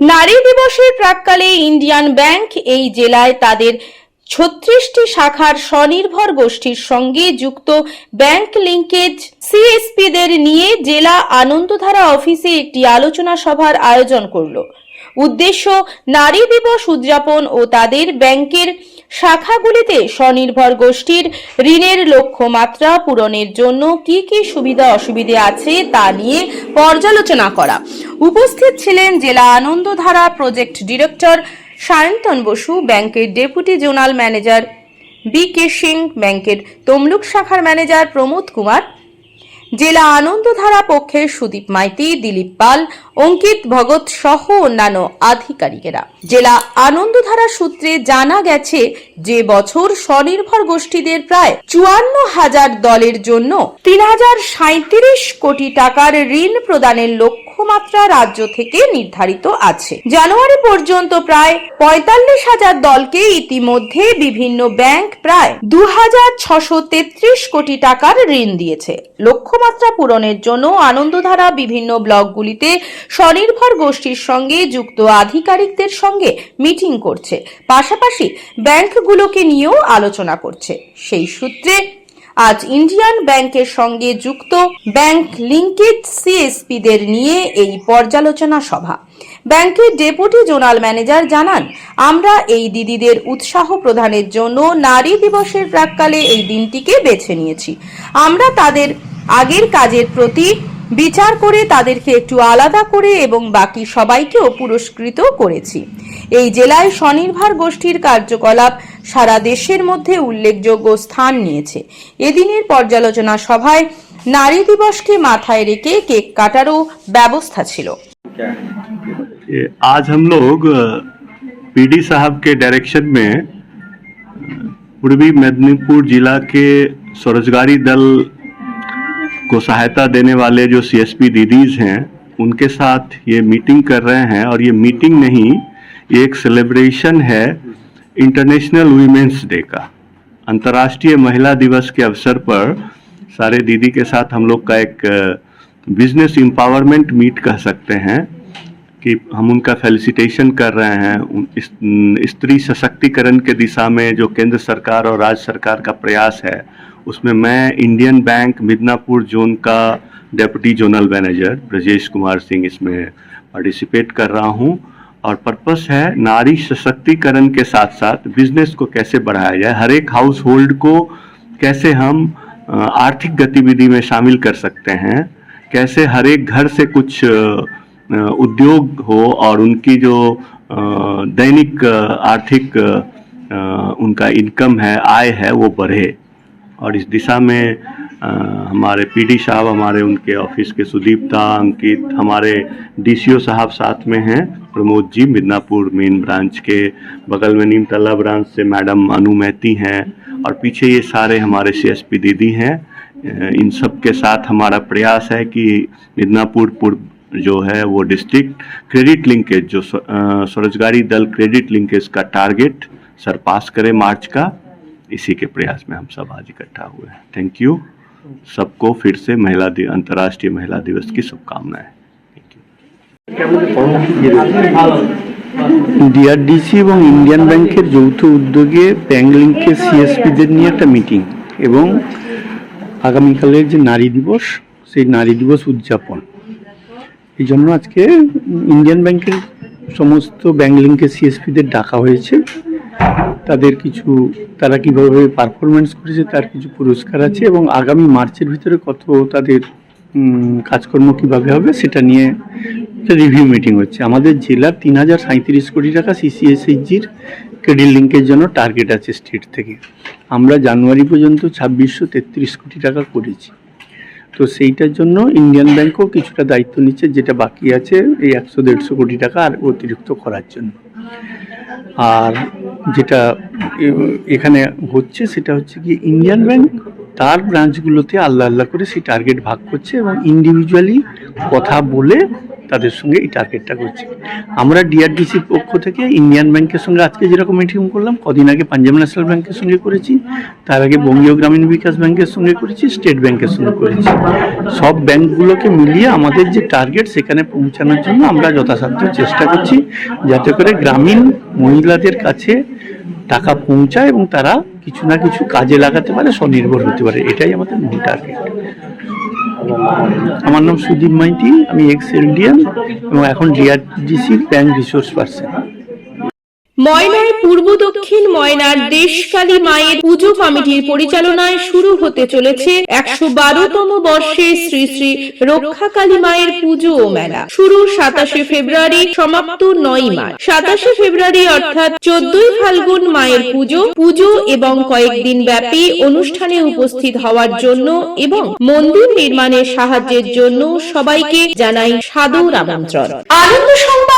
নারী দিবসের প্রাককালে ইন্ডিয়ান ব্যাংক এই জেলায় তাদের ছত্রিশটি শাখার স্বনির্ভর গোষ্ঠীর সঙ্গে যুক্ত ব্যাংক লিঙ্কেজ সিএসপিদের নিয়ে জেলা আনন্দধারা অফিসে একটি আলোচনা সভার আয়োজন করল। উদ্দেশ্য নারী দিবস উদযাপন ও তাদের ব্যাংকের শাখাগুলিতে স্বনির্ভর গোষ্ঠীর ঋণের লক্ষ্যমাত্রা পূরণের জন্য কি কি সুবিধা অসুবিধে আছে তা নিয়ে পর্যালোচনা করা। উপস্থিত ছিলেন জেলা আনন্দধারা প্রজেক্ট ডিরেক্টর সায়ন্তন বসু, ব্যাংকের deputy zonal manager B K Singh, ব্যাংকের তমলুক শাখার ম্যানেজার প্রমোদ কুমার, জেলা আনন্দধারা পক্ষের সুদীপ মাইতি, দিলীপ পাল অঙ্কিত ভগত সহ অন্যান্য আধিকারিকেরা। জেলা আনন্দধারা সূত্রে জানা গেছে যে বছর স্বনির্ভর গোষ্ঠীদের প্রায় চুয়ান্ন হাজার দলের জন্য তিন হাজার সাঁত্রিশ কোটি টাকার ঋণ প্রদানের লক্ষ্যমাত্রা রাজ্য থেকে নির্ধারিত আছে। জানুয়ারি পর্যন্ত প্রায় পঁয়তাল্লিশ হাজার দলকে ইতিমধ্যে বিভিন্ন ব্যাংক প্রায় দু হাজার ছশো তেত্রিশ কোটি টাকার ঋণ দিয়েছে। লক্ষ্যমাত্রা পূরণের জন্য আনন্দধারা বিভিন্ন ব্লকগুলিতে স্বনির্ভর গোষ্ঠীর সঙ্গে যুক্ত আধিকারিকদের সঙ্গে মিটিং করছে। পাশাপাশি ব্যাংকগুলোকে নিয়েও আলোচনা করছে। সেই সূত্রে আজ ইন্ডিয়ান ব্যাংকের সঙ্গে যুক্ত ব্যাংক লিঙ্কেজ সিএসপিদের নিয়ে এই পর্যালোচনা সভা। ব্যাংকের ডেপুটি জোনাল ম্যানেজার জানান, আমরা এই দিদিদের উৎসাহ প্রদানের জন্য নারী দিবসের প্রাককালে এই দিনটিকে বেছে নিয়েছি। আমরা তাদের আগের কাজের প্রতি বিচার করে তাদেরকে একটু আলাদা করে এবং বাকি সবাইকেও পুরস্কৃত করেছি এই জেলায় স্বনির্ভর গোষ্ঠীর কার্যকলাপ সারা দেশের মধ্যে উল্লেখযোগ্য স্থান নিয়েছে এদিনের পর্যালোচনা সভায় নারী দিবসকে মাথায় রেখে কেক কাটারও ব্যবস্থা ছিল ये आज हम लोग पीडी साहब के डायरेक्शन में अ, पूर्वी मेदिनीपुर जिला के स्वरोजगारी दल को सहायता देने वाले जो सीएसपी दीदीज हैं, उनके साथ ये मीटिंग कर रहे हैं और ये मीटिंग नहीं ये एक सेलिब्रेशन है इंटरनेशनल वीमेंस डे का। अंतर्राष्ट्रीय महिला दिवस के अवसर पर सारे दीदी के साथ हम लोग का एक बिज़नेस एम्पावरमेंट मीट कह सकते हैं कि हम उनका फेलिसिटेशन कर रहे हैं। स्त्री सशक्तिकरण के दिशा में जो केंद्र सरकार और राज्य सरकार का प्रयास है उसमें मैं इंडियन बैंक मिदनापुर जोन का deputy zonal manager Brajesh Kumar Singh इसमें पार्टिसिपेट कर रहा हूँ। और पर्पस है नारी सशक्तिकरण के साथ साथ बिज़नेस को कैसे बढ़ाया जाए, हर एक हाउस होल्ड को कैसे हम आर्थिक गतिविधि में शामिल कर सकते हैं, कैसे हर एक घर से कुछ उद्योग हो और उनकी जो दैनिक आर्थिक उनका इनकम है, आय है वो बढ़े। और इस दिशा में अ, हमारे पीडी साहब हमारे उनके ऑफ़िस के सुदीप्ता अंकित हमारे डीसीओ साहब साथ में हैं प्रमोद जी मिदनापुर मेन ब्रांच के बगल में नीमतला ब्रांच से मैडम अनु मेहती हैं और पीछे ये सारे हमारे सीएसपी दीदी हैं। इन सब के साथ हमारा प्रयास है कि मिदनापुर पूर्व जो है वो डिस्ट्रिक्ट क्रेडिट लिंकेज जो स्वरोजगारी दल क्रेडिट लिंकेज का टारगेट सरपास करे मार्च का। इसी के प्रयास में हम सब आज इकट्ठा हुए हैं थैंक यू सबको फिर से महिला दि- अंतर्राष्ट्रीय महिला दिवस की शुभकामनाएं थैंक यू ডিআরডিসি এবং ইন্ডিয়ান ব্যাংকের যৌথ উদ্যোগে ব্যাংক লিঙ্কের সিএসপিদের নিয়ে একটা মিটিং এবং আগামীকালের যে নারী দিবস সেই নারী দিবস উদযাপন এই জন্য আজকে ইন্ডিয়ান ব্যাংকের সমস্ত ব্যাংক লিঙ্কের সিএসপিদের ডাকা হয়েছে তাদের কিছু, তারা কীভাবে পারফরমেন্স করেছে তার কিছু পুরস্কার আছে এবং আগামী মার্চের ভিতরে কত তাদের কাজকর্ম কীভাবে হবে সেটা নিয়ে একটা রিভিউ মিটিং হচ্ছে। আমাদের জেলার তিন হাজার সাঁত্রিশ কোটি টাকা সিসিএসএইচজির ক্রেডিট লিঙ্কের জন্য টার্গেট আছে স্টেট থেকে। আমরা জানুয়ারি পর্যন্ত ছাব্বিশশো তেত্রিশ কোটি টাকা করেছি। তো সেইটার জন্য ইন্ডিয়ান ব্যাংকও কিছুটা দায়িত্ব নিচ্ছে, যেটা বাকি আছে এই একশো দেড়শো কোটি টাকা আর অতিরিক্ত করার জন্য। আর যেটা এখানে হচ্ছে সেটা হচ্ছে কি ইন্ডিয়ান ব্যাংক তার ব্রাঞ্চগুলোতে আল্লাহ আল্লাহ করে সেই টার্গেট ভাগ করছে এবং ইন্ডিভিজুয়ালি কথা বলে তাদের সঙ্গে এই টার্গেটটা করছি। আমরা ডিআরডিসির পক্ষ থেকে ইন্ডিয়ান ব্যাংকের সঙ্গে আজকে যেরকম মিটিং করলাম, কদিন আগে পাঞ্জাব ন্যাশনাল ব্যাংকের সঙ্গে করেছি, তার আগে বঙ্গীয় গ্রামীণ বিকাশ ব্যাংকের সঙ্গে করেছি স্টেট ব্যাংকের সঙ্গে করেছি। সব ব্যাংকগুলোকে মিলিয়ে আমাদের যে টার্গেট সেখানে পৌঁছানোর জন্য আমরা যথাসাধ্য চেষ্টা করছি, যাতে করে গ্রামীণ মহিলাদের কাছে টাকা পৌঁছায় এবং তারা কিছু না কিছু কাজে লাগাতে পারে, স্বনির্ভর হতে পারে। এটাই আমাদের মূল টার্গেট আমার নাম সুদীপ মাইতি আমি এক্স এলডিএম এবং এখন ডিআরডিসির ব্যাংক রিসোর্স পার্সন ময়নার পূর্ব দক্ষিণ ময়নার দেশকালী মায়ের পুজো কমিটির পরিচালনায় শুরু হতে চলেছে একশো বারোতম বর্ষে শ্রী শ্রী রক্ষাকালী মায়ের পুজো ও মেলা। শুরু সাতাশে ফেব্রুয়ারি, সমাপ্ত নয় মার্চ। সাতাশে ফেব্রুয়ারি অর্থাৎ চোদ্দই ফাল্গুন মায়ের পুজো। পুজো এবং কয়েকদিন ব্যাপী অনুষ্ঠানে উপস্থিত হওয়ার জন্য এবং মন্দির নির্মাণের সাহায্যের জন্য সবাইকে জানাই সাদর আমন্ত্রণ। আনন্দ সংবাদ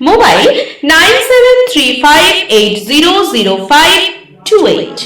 mobile nine seven three five eight zero zero five two eight